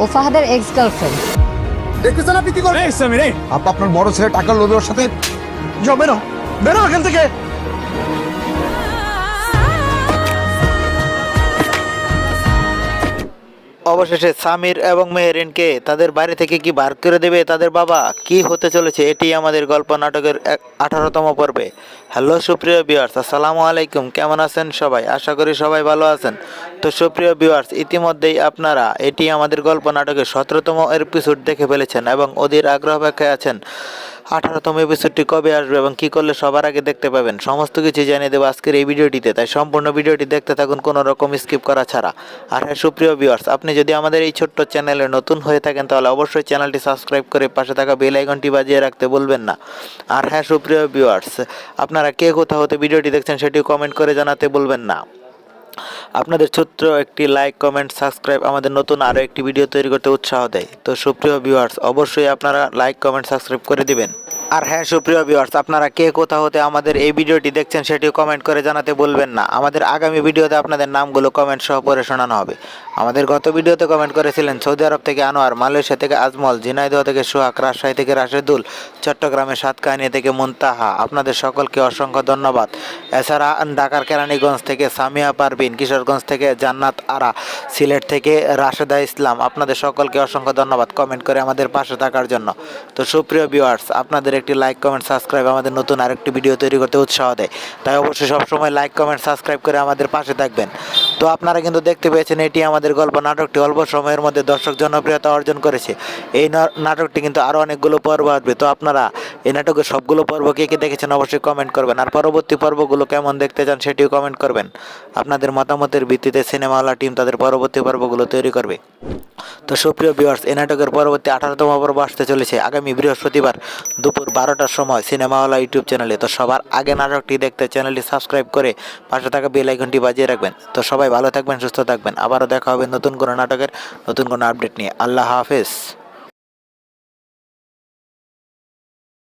ও ফাহাদের ex girlfriend দেখতেছেন আপনি কি করেন এই সামির এই। আপা আপনার বড় ছেলে টাকা লোভে ওর সাথে যাও বেরো বেরো এখান থেকে। অবশেষে সামির এবং মেহেরিনকে তাদের বাড়ি থেকে কি বার করে দেবে তাদের বাবা? কি হতে চলেছে? এটি আমাদের গল্প নাটকের আঠারোতম পর্বে। হ্যালো, সুপ্রিয় বিয়ার্স আসসালামু আলাইকুম। কেমন আছেন সবাই? আশা করি সবাই ভালো আছেন। তো সুপ্রিয় বিওয়ার্স ইতিমধ্যেই আপনারা এটি আমাদের গল্প নাটকের সতেরোতম এপিসোড দেখে ফেলেছেন এবং অধীর আগ্রহ অপেক্ষায় আছেন। আঠারোতম এপিসোডটি কবে আসবে এবং কী করলে সবার আগে দেখতে পাবেন? সমস্ত কিছু জানিয়ে দেবো আজকের এই ভিডিওটিতে। তাই সম্পূর্ণ ভিডিওটি দেখতে থাকুন, কোনো রকম স্কিপ করা ছাড়া। আর হ্যাঁ সুপ্রিয় ভিউয়ার্স আপনি যদি আমাদের এই ছোট্ট চ্যানেলে নতুন হয়ে থাকেন, তাহলে অবশ্যই চ্যানেলটি সাবস্ক্রাইব করে পাশে থাকা বেল আইকনটি বাজিয়ে রাখতে বলবেন না। আর হ্যাঁ সুপ্রিয় ভিউয়ার্স আপনারা কে কোথা হতে ভিডিওটি দেখছেন সেটিও কমেন্ট করে জানাতে বলবেন না। আপনাদের ছোট্ট একটি লাইক কমেন্ট সাবস্ক্রাইব আমাদের নতুন আরও একটি ভিডিও তৈরি করতে উৎসাহ দেয়। তো সুপ্রিয় ভিউয়ার্স অবশ্যই আপনারা লাইক কমেন্ট সাবস্ক্রাইব করে দিবেন। আর হ্যাঁ সুপ্রিয় ভিউয়ার্স আপনারা কে কোথা হতে আমাদের এই ভিডিওটি দেখছেন সেটিও কমেন্ট করে জানাতে বলবেন না। আমাদের আগামী ভিডিওতে আপনাদের নামগুলো কমেন্ট সহ পড়ে শোনানো হবে। আমাদের গত ভিডিওতে কমেন্ট করেছিলেন সৌদি আরব থেকে আনোয়ার, মালয়েশিয়া থেকে আজমল, ঝিনাইদহ থেকে সোহাগ, রাজশাহী থেকে রাশেদুল, চট্টগ্রামের সাতকাহিনী থেকে মুনতাহা। আপনাদের সকলকে অসংখ্য ধন্যবাদ। এছাড়া ঢাকার কেরানীগঞ্জ থেকে সামিয়া পারবিন কিশোরগঞ্জ থেকে জান্নাত আরা, সিলেট থেকে রাশেদা ইসলাম। আপনাদের সকলকে অসংখ্য ধন্যবাদ কমেন্ট করে আমাদের পাশে থাকার জন্য। তো সুপ্রিয় ভিউয়ার্স আপনাদের একটি লাইক কমেন্ট সাবস্ক্রাইব আমাদের নতুন আরেকটি ভিডিও তৈরি করতে উৎসাহ দেয়। তাই অবশ্যই সবসময় লাইক কমেন্ট সাবস্ক্রাইব করে আমাদের পাশে থাকবেন। তো আপনারা কিন্তু দেখতে পেয়েছেন এটি আমাদের গল্প নাটকটি অল্প সময়ের মধ্যে দর্শক জনপ্রিয়তা অর্জন করেছে। এই নাটকটি কিন্তু আরও অনেকগুলো পর্ব আসবে। তো আপনারা এই নাটকের সবগুলো পর্ব কে কে দেখেছেন অবশ্যই কমেন্ট করবেন। আর পরবর্তী পর্বগুলো কেমন দেখতে চান সেটিও কমেন্ট করবেন। আপনাদের মতামতের ভিত্তিতে সিনেমাওয়ালা টিম তাদের পরবর্তী পর্বগুলো তৈরি করবে। তো সুপ্রিয় ভিউয়ার্স এ নাটকের পরবর্তী আঠারোতম পর্ব আসতে চলেছে আগামী বৃহস্পতিবার দুপুর বারোটার সময় সিনেমা হল ইউটিউব চ্যানেলে তো সবার আগে নাটকটি দেখতে চ্যানেলটি সাবস্ক্রাইব করে পাশে থাকা বেল আইকনটি বাজিয়ে রাখবেন। তো সবাই ভালো থাকবেন, সুস্থ থাকবেন। আবারও দেখা হবে নতুন কোনো নাটকের, নতুন কোনো আপডেট নিয়ে। আল্লাহ হাফেজ।